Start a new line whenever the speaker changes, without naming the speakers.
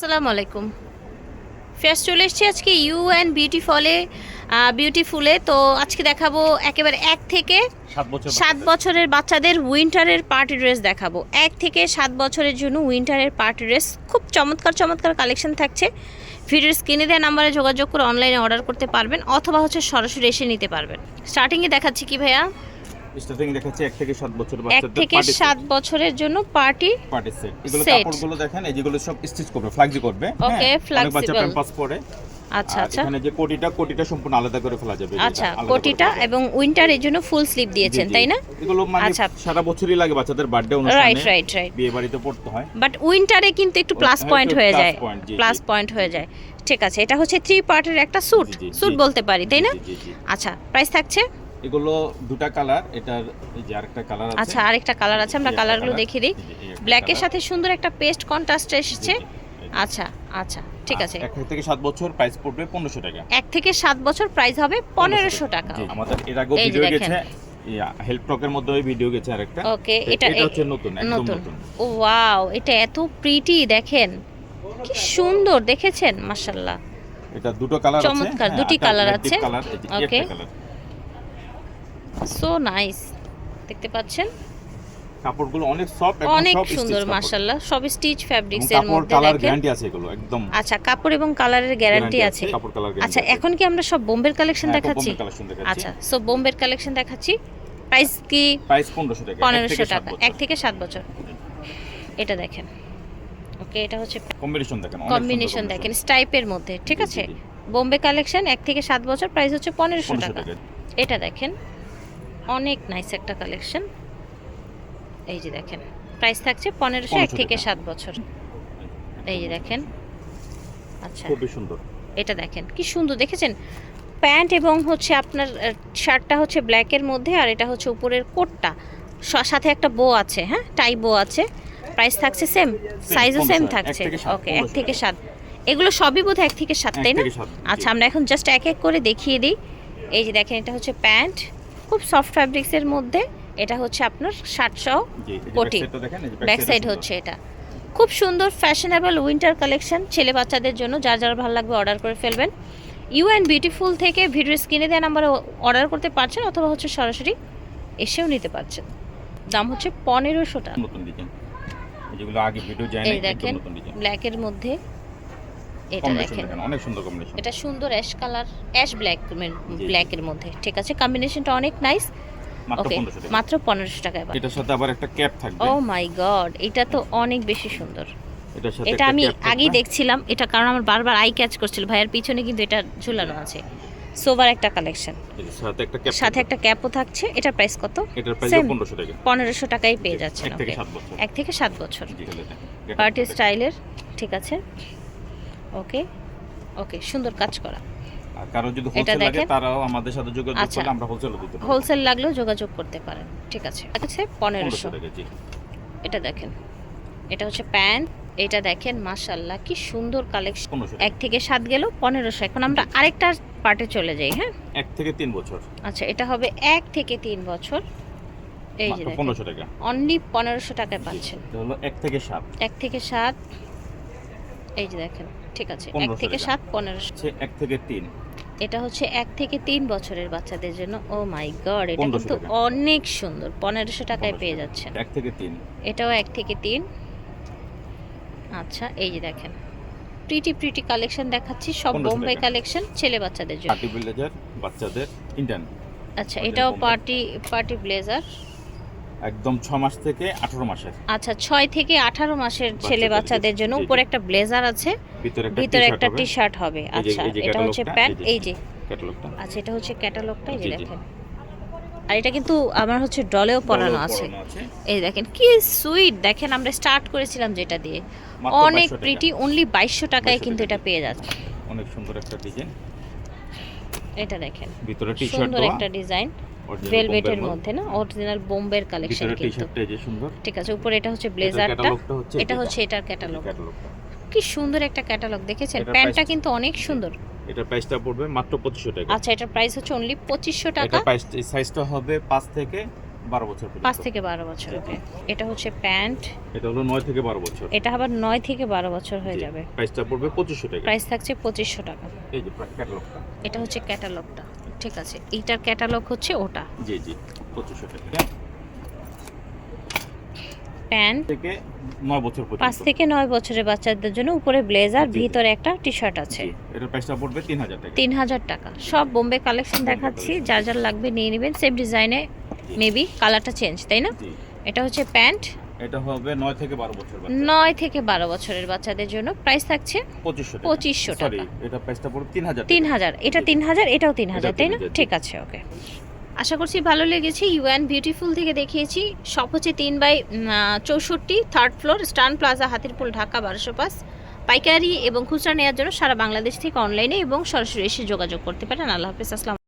আসসালামু আলাইকুম। ফেস চলে এসেছি আজকে ইউ অ্যান্ড বিউটি ফলে বিউটিফুলে তো আজকে দেখাবো একেবারে এক থেকে
সাত
সাত বছরের বাচ্চাদের উইন্টারের পার্টি ড্রেস দেখাবো। এক থেকে সাত বছরের জন্য উইন্টারের পার্টি ড্রেস খুব চমৎকার চমৎকার কালেকশন থাকছে। ভিডিওর স্ক্রিনে দেওয়া নাম্বারে যোগাযোগ করে অনলাইনে অর্ডার করতে পারবেন অথবা হচ্ছে সরাসরি এসে নিতে পারবেন। স্টার্টিংয়ে দেখাচ্ছি কি ভাইয়া?
স্টার্টিং দেখাচ্ছে এক থেকে সাত বছর
এক
বাচ্চাদের
থেকে সাত বছরের জন্য পার্টি
পার্টি সেট এগুলো কাপড়গুলো দেখেন এই যেগুলো সব স্টিচ করবে ফ্লাক্সি করবে
Okay,
হ্যাঁ, বাচ্চা প্যাম্পাস পরে।
আচ্ছা আচ্ছা।
এখানে যে কোটিটা কোটিটা সম্পূর্ণ আলাদা করে ফেলা যাবে।
আচ্ছা কোটিটা
ফেলা যাবে।
এবং জন্য ফুল স্লিভ দিয়েছেন তাই না?
এগুলো মানে
আচ্ছা।
সারা বছরই লাগে বাচ্চাদের বার্থডে অনুষ্ঠানে।
রাইট রাইট
বিয়ে বাড়িতে পড়তে হয়।
বাট উইন্টারে কিন্তু একটু প্লাস
হ্যাঁ,
পয়েন্ট হয়ে যায়। প্লাস পয়েন্ট হয়ে যায়। ঠিক আছে এটা হচ্ছে থ্রি পার্টের একটা স্যুট স্যুট বলতে পারি তাই না। আচ্ছা প্রাইস থাকছে
এগুলো দুটা কালার এটার এই যে আরেকটা কালার আছে।
আচ্ছা আরেকটা কালার আছে আমরা কালারগুলো দেখিয়ে দিই।
একটা
ব্ল্যাকের সাথে সুন্দর একটা পেস্ট কন্ট্রাস্ট এসেছে। আচ্ছা আচ্ছা ঠিক আছে।
এক থেকে সাত বছর প্রাইস পড়বে পনেরোশো টাকা।
এক থেকে সাত বছর প্রাইস হবে পনেরোশো টাকা।
আমাদের এর আগেও ভিডিও। গেছে। হেল্প টকের মধ্যে ওই ভিডিও গেছে আরেকটা।
ওকে এটা
এটা হচ্ছে নতুন একদম
নতুন। ও ওয়াও এটা এত প্রিটি দেখেন। কি সুন্দর দেখেছেন? মাশাল্লাহ
এটা দুটো কালার আছে।
চমৎকার,
হ্যাঁ,
দুটি
কালার
আছে।
colour, এই যে এই
Okay.
একটা colour।
সো নাইস দেখতে পাচ্ছেন?
কাপড়গুলো অনেক সফট
অনেক সুন্দর মাশাল্লাহ সব স্টিচ ফ্যাব্রিক্স এর মধ্যে
কালার গ্যারান্টি আছে এগুলো একদম।
আচ্ছা কাপড় এবং কালারের গ্যারান্টি আছে।
কাপড় কালার
আচ্ছা এখন কি আমরা সব বোম্বের কালেকশন দেখাচ্ছি? আচ্ছা সো বোম্বের কালেকশন দেখাচ্ছি। প্রাইস কি?
প্রাইস 1500 টাকা
পনেরোশো টাকা এক থেকে সাত বছর। এটা দেখেন। ওকে এটা হচ্ছে
কম্বিনেশন দেখেন
কম্বিনেশন দেখেন স্টাইপের মধ্যে ঠিক আছে? বোম্বে কালেকশন এক থেকে সাত বছর প্রাইস হচ্ছে পনেরোশো
1500
টাকা।
টাকা।
এটা দেখেন। অনেক নাইস একটা কালেকশন এই যে দেখেন প্রাইস থাকছে পনেরোশো এক থেকে সাত বছর। এই যে দেখেন আচ্ছা।
খুবই সুন্দর।
এটা দেখেন কি সুন্দর। দেখেছেন? প্যান্ট এবং হচ্ছে আপনার শার্টটা হচ্ছে ব্ল্যাকের মধ্যে আর এটা হচ্ছে উপরের কোটটা। সাথে একটা বো আছে হ্যাঁ? টাই বো আছে। প্রাইস থাকছে সেম সাইজও সেম থাকছে। ওকে এক থেকে সাত। এগুলো সবই বোধ এক থেকে সাত তাই না। আচ্ছা আমরা এখন জাস্ট এক এক করে দেখিয়ে দিই। এই যে দেখেন এটা হচ্ছে প্যান্ট। খুব সফট ফ্যাব্রিক্সের মধ্যে এটা হচ্ছে আপনার
যে
কোটি। ব্যাক সাইড হচ্ছে এটা। খুব সুন্দর ফ্যাশনেবল উইন্টার কালেকশন ছেলে বাচ্চাদের জন্য যার যার ভালো লাগবে অর্ডার করে ফেলবেন। ইউ অ্যান্ড বিউটিফুল থেকে ভিডিও স্ক্রিনে দেন নাম্বারে অর্ডার করতে পারছেন অথবা হচ্ছে সরাসরি এসেও নিতে পারছেন। দাম হচ্ছে পনেরোশো টাকা।
যেগুলো আগে ভিডিও
এই দেখেন ব্ল্যাকের মধ্যে এটা দেখেন।
অনেক সুন্দর কম্বিনেশন
এটা সুন্দর অ্যাশ কালার অ্যাশ ব্ল্যাক ব্ল্যাকের মধ্যে। ঠিক আছে কম্বিনেশনটা অনেক নাইস
মাত্র
ওকে
1500 টাকা।
মাত্র পনেরোশো টাকায় পাবেন।
এটার সাথে আবার একটা ক্যাপ থাকবে।
ও মাই গড এটা তো অনেক বেশি সুন্দর। এটা আমি আগেই দেখছিলাম এটা কারণ আমার বারবার আই ক্যাচ করছিল। ভাইয়ের পিছনে কিন্তু এটা ঝুলানো আছে। সোভার একটা কালেকশন
সাথে একটা ক্যাপ
সাথে একটা ক্যাপও থাকছে। এটার প্রাইস কত?
এটার প্রাইস 1500 টাকা।
পনেরোশো টাকায় পেয়ে যাচ্ছেন
এক থেকে
ওকে
সাত বছর।
এক থেকে সাত বছর। পার্টি স্টাইলের ঠিক আছে। ওকে? ওকে সুন্দর কাজ করা।
কারও যদি হোলসেল লাগে
দেখেন।
তারাও আমাদের সাথে যোগাযোগ
আচ্ছা।
করলে আমরা হোলসেল দিতে
হোলসেল লাগলেও যোগাযোগ করতে পারেন। ঠিক আছে। আছে পনেরোশো।
1500
এটা দেখেন। এটা হচ্ছে প্যান্ট। এটা দেখেন মাশাল্লাহ কি সুন্দর কালেকশন এক থেকে সাত গেল পনেরোশো। এখন আমরা আরেকটা পার্টে চলে যাই হ্যাঁ?
এক থেকে তিন বছর।
আচ্ছা এটা হবে এক থেকে তিন বছর। এই যে
পনেরোশো টাকা।
অনলি পনেরোশো টাকায় পাচ্ছেন।
এক থেকে সাত।
এক থেকে সাত। এই যে দেখেন। ঠিক আছে এক থেকে সাত
হচ্ছে এক থেকে তিন।
এটা হচ্ছে এক থেকে তিন বছরের বাচ্চাদের জন্য। ও মাই গড এটা কিন্তু অনেক সুন্দর। পনেরোশো টাকায় পেয়ে। যাচ্ছেন।
এক থেকে তিন।
এটাও এক থেকে তিন। আচ্ছা এই যে দেখেন। প্রিটি প্রিটি কালেকশন দেখাচ্ছি। সব
1500
বোম্বে কালেকশন ছেলে বাচ্চাদের জন্য।
পার্টি ব্লেজার বাচ্চাদের ইন্টার্ন
আচ্ছা এটাও পার্টি পার্টি ব্লেজার
একদম ছ মাস থেকে আঠারো মাসের।
আচ্ছা ছয় থেকে আঠারো মাসের ছেলে
বাচ্চাদের
জন্য। উপরে একটা ব্লেজার আছে
ভিতরে একটা টি-শার্ট হবে,
টি শার্ট হবে।
এই যে-
আচ্ছা এটা হচ্ছে প্যান্ট
এই
যে
ক্যাটালগটা
আচ্ছা এটা হচ্ছে ক্যাটালগটা এই যে। দেখেন। আর এটা কিন্তু আমার হচ্ছে ডলেও পরানো আছে। এই দেখেন কি সুইট! দেখেন আমরা স্টার্ট করেছিলাম যেটা দিয়ে। অনেক প্রিটি অনলি বাইশশো টাকায় কিন্তু এটা পেয়ে যাচ্ছে
অনেক সুন্দর একটা ডিজাইন।
এটা দেখেন।
ভিতরে টি শার্ট
সুন্দর একটা ডিজাইন ভেলভেটের মধ্যে। না? অরিজিনাল বোম্বের কালেকশন কিন্তু।
শার্টটা এই যে সুন্দর।
ঠিক আছে উপরে এটা হচ্ছে ব্লেজারটা এটা হচ্ছে এটার ক্যাটালগ কি সুন্দর একটা ক্যাটালগ দেখেছেন? প্যান্টটা কিন্তু অনেক সুন্দর।
এটা প্রাইসটা পড়বে মাত্র 2500 টাকা।
আচ্ছা এটা প্রাইস হচ্ছে অনলি 2500 টাকা।
এটা সাইজটা হবে 5 থেকে বারো বছর
পাঁচ থেকে বারো বছর ওকে এটা হচ্ছে প্যান্ট।
এটা হলো নয় থেকে বারো বছর।
এটা আবার নয় থেকে বারো বছর হয়ে যাবে।
প্রাইসটা পড়বে পঁচিশশো টাকা।
প্রাইস থাকছে পঁচিশশো টাকা।
এই যে ক্যাটালগটা
এটা হচ্ছে ক্যাটালগটা ঠিক আছে এইটার ক্যাটালগ হচ্ছে ওটা।
জি জি পঁচিশশো টাকা?
প্যান্ট
থেকে নয় বছর
পাঁচ
পর্যন্ত
থেকে নয় বছরের বাচ্চাদের জন্য উপরে ব্লেজার। ভিতরে একটা টি শার্ট আছে
এটার প্রাইসটা পড়বে তিন হাজার টাকা।
তিন হাজার টাকা। সব বোম্বে কালেকশন দেখাচ্ছি যার যার লাগবে নিয়ে নেবেন। সেম ডিজাইনে মেবি কালারটা চেঞ্জ তাই না? এটা হচ্ছে প্যান্ট।
এটা হবে নয় থেকে বারো বছর বাচ্চা।
নয় থেকে বারো বছরের বাচ্চাদের জন্য প্রাইস থাকছে
পঁচিশশো টাকা। সরি এটা প্রাইসটা পড়বে হাজার
তিন হাজার। এটা
জি।
তিন হাজার এটাও তিন হাজার
এটাও
তাই না? ঠিক আছে ওকে। আশা করছি ভালো লেগেছে। ইউ অ্যান্ড বিউটিফুল থেকে দেখিয়েছি। সব হচ্ছে তিন বাই চৌষট্টি থার্ড ফ্লোর স্টান প্লাজা হাতিরপুল ঢাকা বারোশো পাঁচ। পাইকারি এবং খুচরা নেওয়ার জন্য সারা বাংলাদেশ থেকে অনলাইনে এবং সরাসরি এসে যোগাযোগ করতে পারেন। আল্লাহ হাফিজ আসসালাম